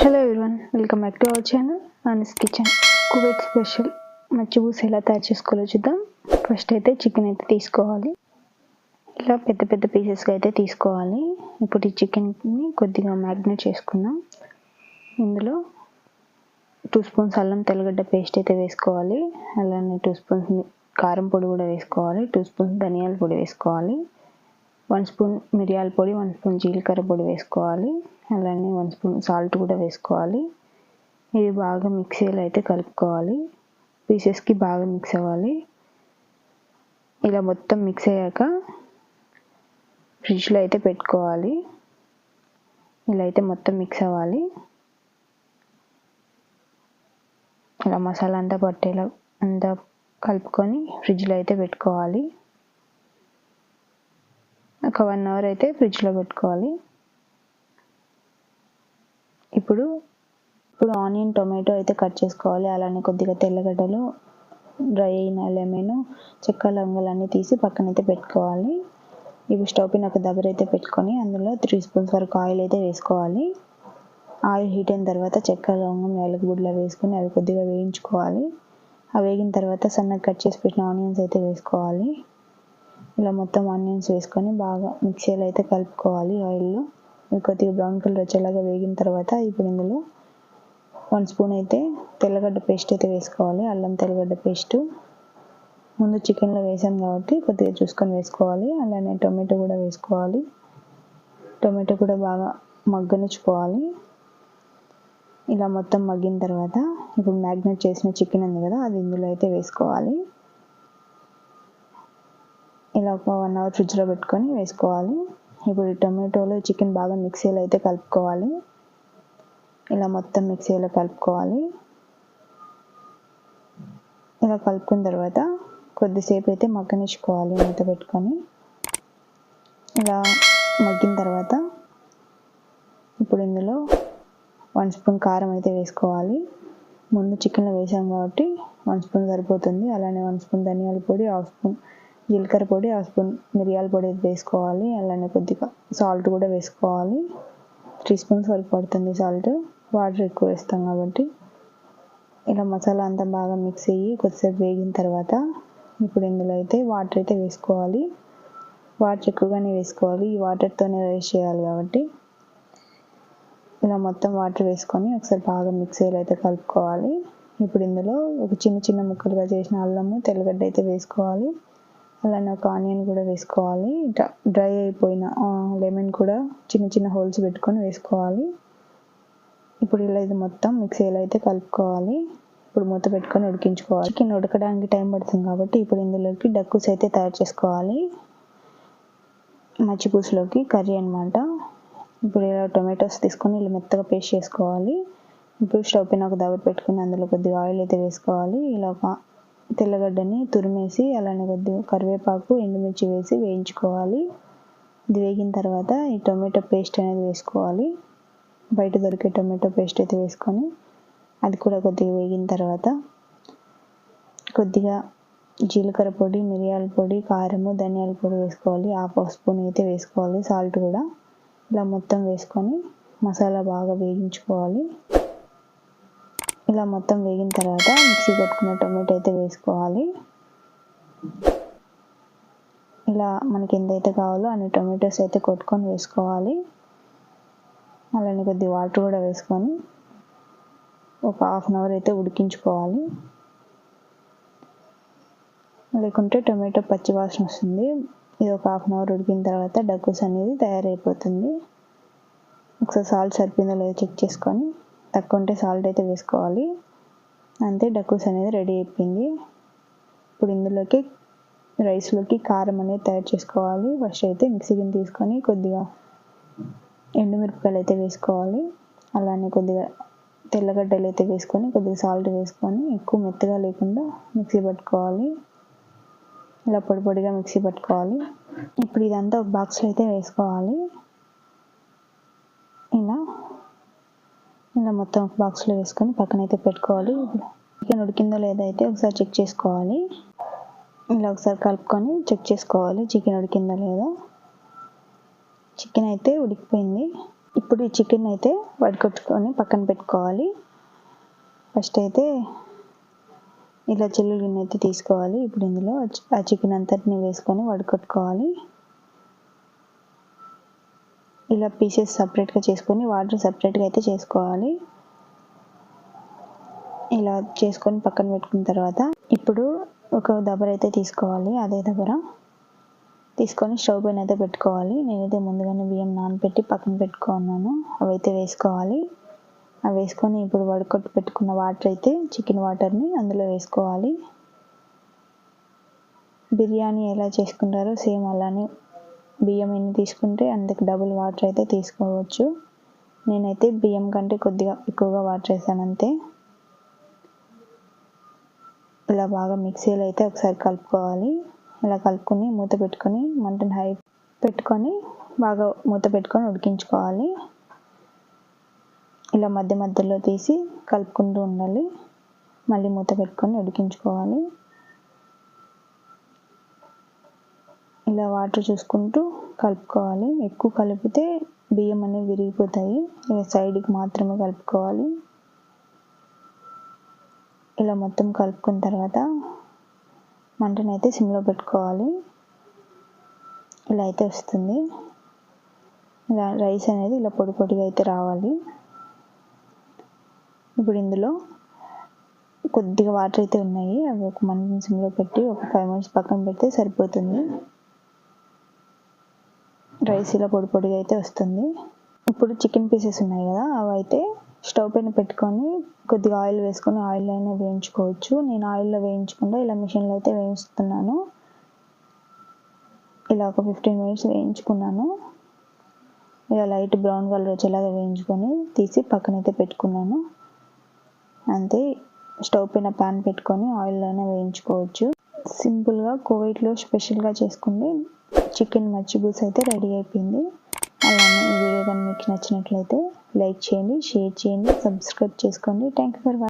Hello everyone welcome back to our channel Anis kitchen Kuwait special మచ్చి పూస ఎలా తయారు చేసుకోవాలో చూద్దాం. ఫస్ట్ అయితే చికెన్ అయితే తీసుకోవాలి. ఇలా పెద్ద పెద్ద పీసెస్గా అయితే తీసుకోవాలి. ఇప్పుడు ఈ చికెన్ని కొద్దిగా మ్యాగ్నేట్ చేసుకుందాం. ఇందులో టూ స్పూన్స్ అల్లం తెల్లగడ్డ పేస్ట్ అయితే వేసుకోవాలి. అలానే టూ స్పూన్స్ కారం పొడి కూడా వేసుకోవాలి. టూ స్పూన్స్ ధనియాల పొడి వేసుకోవాలి. వన్ స్పూన్ మిరియాల పొడి వన్ స్పూన్ జీలకర్ర పొడి వేసుకోవాలి. అలానే వన్ స్పూన్ సాల్ట్ కూడా వేసుకోవాలి. ఇది బాగా మిక్సీలో అయితే కలుపుకోవాలి. పీసెస్కి బాగా మిక్స్ అవ్వాలి. ఇలా మొత్తం మిక్స్ అయ్యాక ఫ్రిడ్జ్లో అయితే పెట్టుకోవాలి. ఇలా అయితే మొత్తం మిక్స్ అవ్వాలి. ఇలా మసాలా అంతా పట్టేలా అంతా కలుపుకొని ఫ్రిడ్జ్లో అయితే పెట్టుకోవాలి. ఒక వన్ అవర్ అయితే ఫ్రిడ్జ్లో పెట్టుకోవాలి. ఇప్పుడు ఇప్పుడు ఆనియన్ టొమాటో అయితే కట్ చేసుకోవాలి. అలానే కొద్దిగా తెల్లగడ్డలు డ్రై అయిన లెమన్ చెక్క లవంగాలు అన్నీ తీసి పక్కనైతే పెట్టుకోవాలి. ఇప్పుడు స్టవ్ పైన ఒక దబ్బర అయితే పెట్టుకొని అందులో త్రీ స్పూన్స్ వరకు ఆయిల్ అయితే వేసుకోవాలి. ఆయిల్ హీట్ అయిన తర్వాత చెక్క లవంగం యాలకుబుడ్ల వేసుకొని అవి కొద్దిగా వేయించుకోవాలి. అవి వేగిన తర్వాత సన్నగా కట్ చేసి పెట్టిన ఆనియన్స్ అయితే వేసుకోవాలి. ఇలా మొత్తం ఆనియన్స్ వేసుకొని బాగా మిక్సీలో అయితే కలుపుకోవాలి ఆయిల్లో. ఇవి కొద్దిగా బ్రౌన్ కలర్ వచ్చేలాగా వేగిన తర్వాత ఇప్పుడు ఇందులో వన్ స్పూన్ అయితే తెల్లగడ్డ పేస్ట్ అయితే వేసుకోవాలి అల్లం తెల్లగడ్డ పేస్ట్. ముందు చికెన్లో వేసాం కాబట్టి కొద్దిగా చూసుకొని వేసుకోవాలి అలానే టొమాటో కూడా వేసుకోవాలి. టొమాటో కూడా బాగా మగ్గనిచ్చుకోవాలి. ఇలా మొత్తం మగ్గిన తర్వాత ఇప్పుడు మ్యాగ్నేట్ చేసిన చికెన్ ఉంది కదా అది ఇందులో అయితే వేసుకోవాలి. ఇలా ఒక వన్ అవర్ ఫ్రిడ్జ్లో పెట్టుకొని వేసుకోవాలి. ఇప్పుడు టొమాటోలు చికెన్ బాగా మిక్సీలో అయితే కలుపుకోవాలి. ఇలా మొత్తం మిక్సీలో కలుపుకోవాలి. ఇలా కలుపుకున్న తర్వాత కొద్దిసేపు అయితే మగ్గనిచ్చుకోవాలి మూత పెట్టుకొని. ఇలా మగ్గిన తర్వాత ఇప్పుడు ఇందులో వన్ స్పూన్ కారం అయితే వేసుకోవాలి. ముందు చికెన్లో వేసాం కాబట్టి వన్ స్పూన్ సరిపోతుంది. అలానే వన్ స్పూన్ ధనియాల పొడి హాఫ్ స్పూన్ జీలకర్ర పొడి హాఫ్ స్పూన్ మిరియాల పొడి వేసుకోవాలి. అలానే కొద్దిగా సాల్ట్ కూడా వేసుకోవాలి. త్రీ స్పూన్స్ వరకు పడుతుంది సాల్ట్. వాటర్ ఎక్కువ వేస్తాం కాబట్టి. ఇలా మసాలా అంతా బాగా మిక్స్ అయ్యి కొద్దిసేపు వేగిన తర్వాత ఇప్పుడు ఇందులో అయితే వాటర్ అయితే వేసుకోవాలి. వాటర్ ఎక్కువగానే వేసుకోవాలి. ఈ వాటర్తోనే రైస్ చేయాలి కాబట్టి. ఇలా మొత్తం వాటర్ వేసుకొని ఒకసారి బాగా మిక్సీలో అయితే కలుపుకోవాలి. ఇప్పుడు ఇందులో ఒక చిన్న చిన్న ముక్కలుగా చేసిన అల్లము తెల్లగడ్డ అయితే వేసుకోవాలి. అలానే ఒక ఆనియన్ కూడా వేసుకోవాలి. డ్రై అయిపోయిన లెమన్ కూడా చిన్న చిన్న హోల్స్ పెట్టుకొని వేసుకోవాలి. ఇప్పుడు ఇలా ఇది మొత్తం మిక్సీలో అయితే కలుపుకోవాలి ఇప్పుడు మూత పెట్టుకొని ఉడికించుకోవాలి. చికెన్ ఉడకడానికి టైం పడుతుంది కాబట్టి ఇప్పుడు ఇందులోకి డక్కుస్ అయితే తయారు చేసుకోవాలి. మచ్చిపూసులోకి కర్రీ అనమాట ఇప్పుడు ఇలా టొమాటోస్ తీసుకొని ఇలా మెత్తగా పేస్ట్ చేసుకోవాలి. ఇప్పుడు స్టవ్ పైన ఒక దవ్వ పెట్టుకుని అందులో కొద్దిగా ఆయిల్ అయితే వేసుకోవాలి. ఇలా ఒక తెల్లగడ్డని తురిమేసి అలానే కొద్దిగా కరివేపాకు ఎండుమిర్చి వేసి వేయించుకోవాలి. ఇది వేగిన తర్వాత ఈ టొమాటో పేస్ట్ అనేది వేసుకోవాలి. బయట దొరికే టొమాటో పేస్ట్ అయితే వేసుకొని అది కూడా కొద్దిగా వేగిన తర్వాత కొద్దిగా జీలకర్ర పొడి మిరియాల పొడి కారము ధనియాల పొడి వేసుకోవాలి. హాఫ్ హాఫ్ స్పూన్ అయితే వేసుకోవాలి. సాల్ట్ కూడా. ఇలా మొత్తం వేసుకొని మసాలా బాగా వేగించుకోవాలి. ఇలా మొత్తం వేగిన తర్వాత మిక్సీ కొట్టుకున్న టొమాటో అయితే వేసుకోవాలి. ఇలా మనకి ఎంతైతే కావాలో అన్ని టొమాటోస్ అయితే కొట్టుకొని వేసుకోవాలి. అలానే కొద్ది వాటర్ కూడా వేసుకొని ఒక హాఫ్ అన్ అవర్ అయితే ఉడికించుకోవాలి. లేకుంటే టొమాటో పచ్చి వాసన వస్తుంది. ఇది ఒక హాఫ్ అన్ అవర్ ఉడికిన తర్వాత డక్కుస్ అనేది తయారైపోతుంది. ఒకసారి సాల్ట్ సరిపోయిందో లేదో చెక్ చేసుకొని తక్కువ ఉంటే సాల్ట్ అయితే వేసుకోవాలి. అంతే డక్కుస్ అనేది రెడీ అయిపోయింది. ఇప్పుడు ఇందులోకి రైస్లోకి కారం అనేది తయారు చేసుకోవాలి. ఫస్ట్ అయితే మిక్సీ గిన్నె తీసుకొని కొద్దిగా ఎండుమిరపకాయలు అయితే వేసుకోవాలి. అలానే కొద్దిగా తెల్లగడ్డలు అయితే వేసుకొని కొద్దిగా సాల్ట్ వేసుకొని ఎక్కువ మెత్తగా లేకుండా మిక్సీ పట్టుకోవాలి. ఇలా పొడి పొడిగా మిక్సీ పట్టుకోవాలి. ఇప్పుడు ఇదంతా బాక్స్లో అయితే వేసుకోవాలి. ఇలా ఇలా మొత్తం ఒక బాక్స్లో వేసుకొని పక్కన అయితే పెట్టుకోవాలి. చికెన్ ఉడికిందో లేదో అయితే ఒకసారి చెక్ చేసుకోవాలి. ఇలా ఒకసారి కలుపుకొని చెక్ చేసుకోవాలి. చికెన్ ఉడికిందో లేదో? చికెన్ అయితే ఉడికిపోయింది. ఇప్పుడు ఈ చికెన్ అయితే వడకొట్టుకొని పక్కన పెట్టుకోవాలి. ఫస్ట్ అయితే ఇలా చిల్లు గిన్నె అయితే తీసుకోవాలి. ఇప్పుడు ఇందులో ఆ చికెన్ అంతటిని వేసుకొని వడకట్టుకోవాలి ఇలా పీసెస్ సపరేట్గా చేసుకొని వాటర్ సపరేట్గా అయితే చేసుకోవాలి. ఇలా చేసుకొని పక్కన పెట్టుకున్న తర్వాత ఇప్పుడు ఒక దబర అయితే తీసుకోవాలి అదే దబర. తీసుకొని స్టవ్ పైన అయితే పెట్టుకోవాలి. నేనైతే ముందుగానే బియ్యం నానబెట్టి పక్కన పెట్టుకున్నాను. అవి అయితే వేసుకోవాలి. అవి వేసుకొని ఇప్పుడు వడకొట్టు పెట్టుకున్న వాటర్ అయితే చికెన్ వాటర్ని అందులో వేసుకోవాలి. బిర్యానీ ఎలా చేసుకుంటారో సేమ్ అలానే బియ్యం ఎన్ని తీసుకుంటే అందుకు డబుల్ వాటర్ అయితే తీసుకోవచ్చు. నేనైతే బియ్యం కంటే కొద్దిగా ఎక్కువగా వాటర్ వేసాను అంతే. ఇలా బాగా మిక్సీలో అయితే ఒకసారి కలుపుకోవాలి. ఇలా కలుపుకొని మూత పెట్టుకొని మంటను హై పెట్టుకొని బాగా మూత పెట్టుకొని ఉడికించుకోవాలి. ఇలా మధ్య మధ్యలో తీసి కలుపుకుంటూ ఉండాలి. మళ్ళీ మూత పెట్టుకొని ఉడికించుకోవాలి. ఇలా వాటర్ చూసుకుంటూ కలుపుకోవాలి. ఎక్కువ కలిపితే బియ్యం అనేవి విరిగిపోతాయి. ఇలా సైడ్కి మాత్రమే కలుపుకోవాలి. ఇలా మొత్తం కలుపుకున్న తర్వాత మంటను అయితే సిమ్లో పెట్టుకోవాలి. ఇలా అయితే వస్తుంది. ఇలా రైస్ అనేది ఇలా పొడి పొడిగా అయితే రావాలి. ఇప్పుడు ఇందులో కొద్దిగా వాటర్ అయితే ఉన్నాయి. అవి ఒక మంటను సిమ్లో పెట్టి ఒక ఫైవ్ మినిట్స్ పక్కన పెడితే సరిపోతుంది. రైస్ ఇలా పొడి పొడిగా అయితే వస్తుంది. ఇప్పుడు చికెన్ పీసెస్ ఉన్నాయి కదా అవి అయితే స్టవ్ పైన పెట్టుకొని కొద్దిగా ఆయిల్ వేసుకొని ఆయిల్ అయినా వేయించుకోవచ్చు. నేను ఆయిల్లో వేయించకుండా ఇలా మిషన్లో అయితే వేయిస్తున్నాను. ఇలా ఒక ఫిఫ్టీన్ మినిట్స్ వేయించుకున్నాను. ఇలా లైట్ బ్రౌన్ కలర్ వచ్చేలాగా వేయించుకొని తీసి పక్కనైతే పెట్టుకున్నాను. అంతే స్టవ్ పైన ప్యాన్ పెట్టుకొని ఆయిల్లోనే వేయించుకోవచ్చు. సింపుల్గా కోవిడ్లో స్పెషల్గా చేసుకుని చికెన్ మచ్చిబూస్ అయితే రెడీ అయిపోయింది. అలానే ఈ వీడియో కానీ మీకు నచ్చినట్లయితే లైక్ చేయండి షేర్ చేయండి సబ్స్క్రైబ్ చేసుకోండి. Thank you for